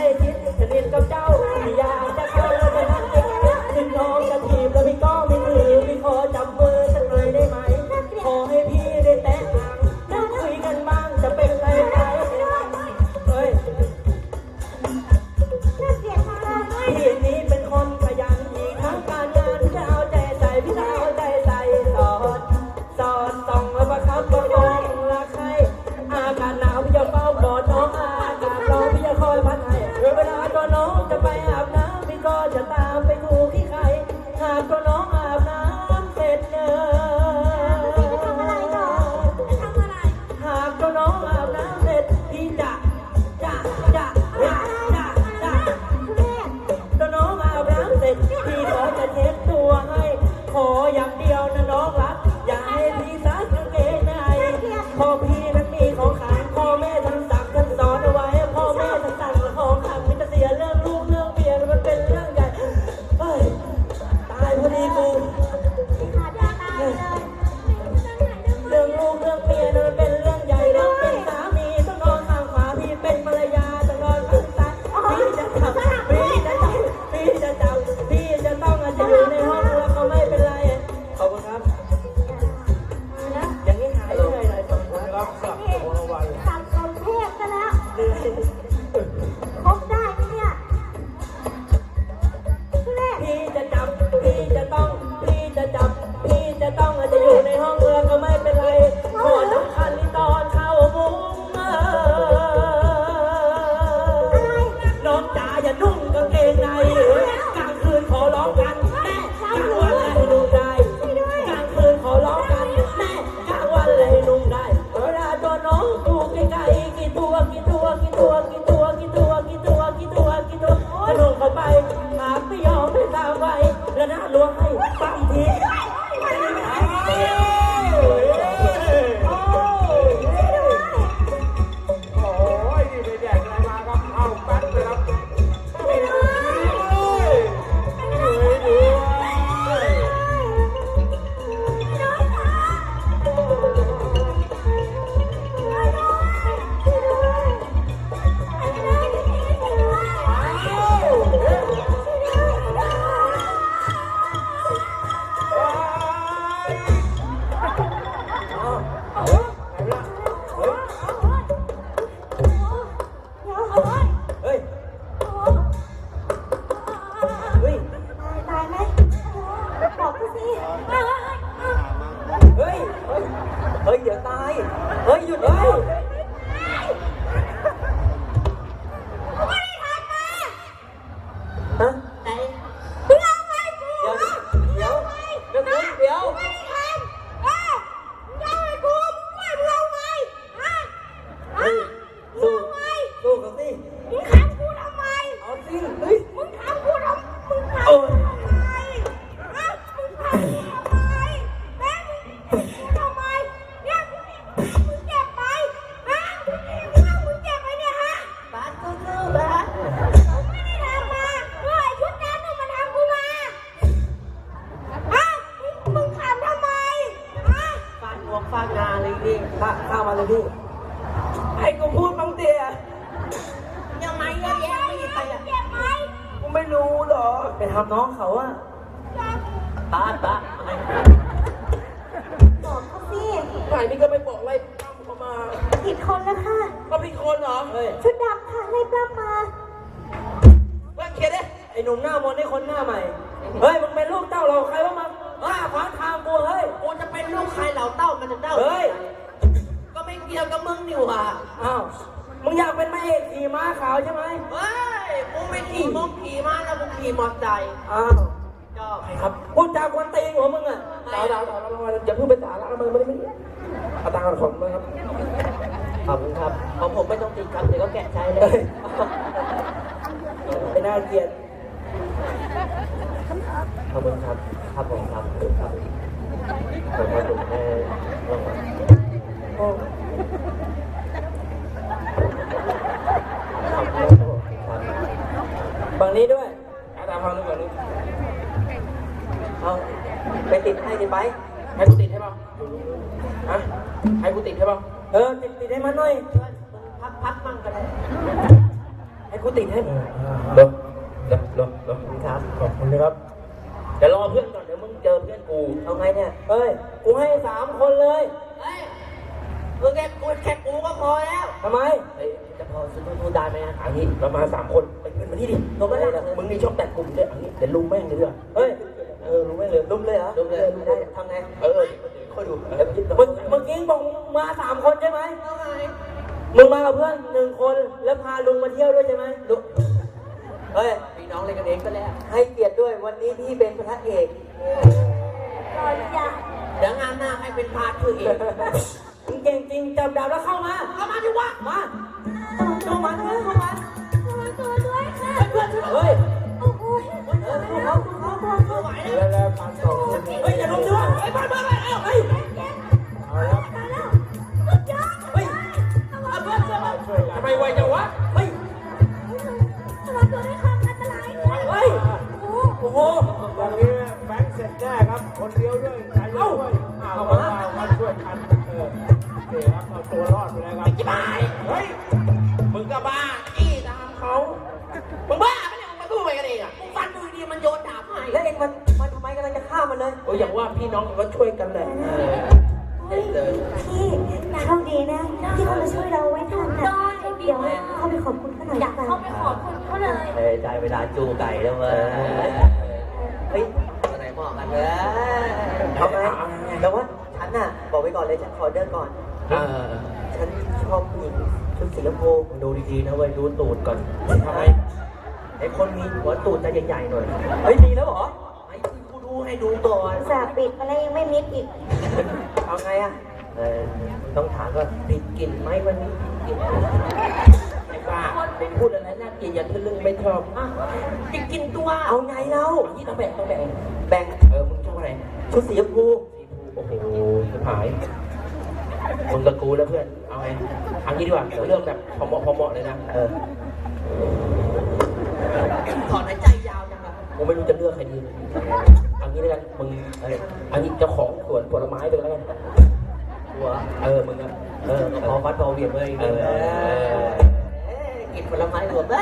Padre, ไปทำน้องเขาอะตาตาบอกเขาสิถ่ายนี่ก็ไปบอกไล่ปล้ำเขามาผิดคนแล้วค่ะ ก็พี่คนเหรอเฮ้ยชุดดำค่ะไล่ปล้ำมา ว่าเคลียร์ดิไอ้หนุ่มหน้ามนต์ได้คนหน้าใหม่ เฮ้ยมึงเป็นลูกเต้าเราใครว่ามาอ้าขวางทางกูเฮ้ย กูจะเป็นลูกใครเหล่าเต้ามันจะเต้าเฮ้ย ก็ไม่เกี่ยวกับมึงนี่หว่าอ้าว มึงอยากเป็นพระเอกขี่ม้าขาวใช่ไหมเฮ้ย กูไม่ขี่มึงขี่ม้าแขี่มอเตอร์ไซค์อ้าวใครครับพูดจากวนตีงหัวมึงอะดาวดาวดาวดาอย่าพูดเป็นาละมันไม่ได้ไม่ได้อาตังคนของมึงครับขอบคุณครับของผมไม่ต้องตีครับเดี๋ยวก็แกะใช้เลยไม่น่าเกลียดขอบคุณครับครับผมครับครับขอบคุณแม่รางวัลโอ้ฝั่งนี้ด้วยามเขาลูกเหรอลูกเอาไปติดให้ดิไปให้กูติดให้บ้างฮะให้กูติดให้บ้างเออติดติดให้มันหน่อยพักพักมั่งกันให้กูติดให้เดี๋ยวเดี๋ยวเดี๋วครับขอบคุณนะครับเดี๋ยวรอเพื่อนก่อนเดี๋ยวมึงเจอเพื่อนกูเอาไงเนี่ยเฮ้ยกูให้สามคนเลยเฮ้ยมึงแค่กูแค่กูก็พอแล้วทำไมจะพอซื้อตู้ได้ไหมฮะอันนี้เรามาสามคนไปเพื่อนมาที่ดิเราไม่ได้มึงมีช่อง เดี๋ยวลุงแม่งเลยด้วยเฮ้ย เออลุงแม่งเลยลุมเลยเหรอลุมเลยลุมได้ทำไง เออค่อยดูเออมึงเมื่อกี้บอกมาสามคนใช่ไหมเอาไงมึงมากับเพื่อนหนึ่งคนแล้วพาลุงมาเที่ยวด้วยใช่ไหมลุงเฮ้ยพี่น้องเลยกันเองก็แล้ว ให้เกียรติด้วยวันนี้พี่เป็นพระเอกก่อนจะเดี๋ยวงานหน้าให้เป็นพาร์ทคือเองมึงเก่งจริงจับดาวแล้วเข้ามา เข้ามาดิวะมาเข้ามาเข้ามาระวังตัวด้วยค่ะเฮ้ย สร็จแน่ครับ คนเดียวด้วยใครด้วยอ้าวมามาช่วยกันเออโอเคครับเอาตัวรอดไปแล้วครับจิบายเฮ้ยมึงก็บ้าอี้ตามเขามึงบ้าปะเนี่ยมึงมาสู้ไปกันเองอะมึงฟันดูดีๆมันโยนดาบให้แล้วเองมันมันทำไมกำลังจะฆ่ามันเลยโอ้ยอย่างว่าพี่น้องก็ช่วยกันแหละเออเฮ้ยพี่โชคดีนะ ที่เขามาช่วยเราไว้ทันนะเดี๋ยวเข้าไปขอบคุณเขาหน่อยอยากเข้าไปขอบคุณเขาเลยเฮ้ยได้เวลาจูไก่แล้วเว้ย กกันเลยเอาไงแต่ว่าฉันน่ะบอกไว้ก่อนเลยฉันขอเดินก่อน เออฉันชอบผู้หญิงชุดสีชมพูดูดีๆนะเว้ยดูตูดก่อนทำไมไอ้คนมีหัวตูดจะใหญ่ๆหน่อยเฮ้ยดีแล้วเหรอไอ้ที่กูดูให้ดูก่อนสาปิดมาแล้วยังไม่มิดอีก เอาไงอะเออต้องถามว่าติดกลิ่นไหมวันนี้ติด กลิ่นไอ้บ้าเป็นพูดอะไรน่าเกลียดอย่าทะลึ่งไม่ชอบอะกินกินตัวเอาไงเราอันนี้ต้องแบ่งต้องแบ่งแบ่งเออมึงชอบอะไรชุดสีชมพูโอ้โหจะหายมึงกับกูแล้วเพื่อน เอาไงเอันนี้ดีกว่าเรื่องแบบพอเหมาะพอเหมาะเลยนะ เออถอนหายใจยาวจังอะกูไม่รู้จะเลือกใครดีเอันนี้แล้วกัน มึงเอออันนี้เจ้าของสวนผลไม้ไปแล้วกันหัว เออ มึงอะเออพอฟัดพอเหวี่ยงเลยเออเอ๊ะ กินผลไม้หัวบ้า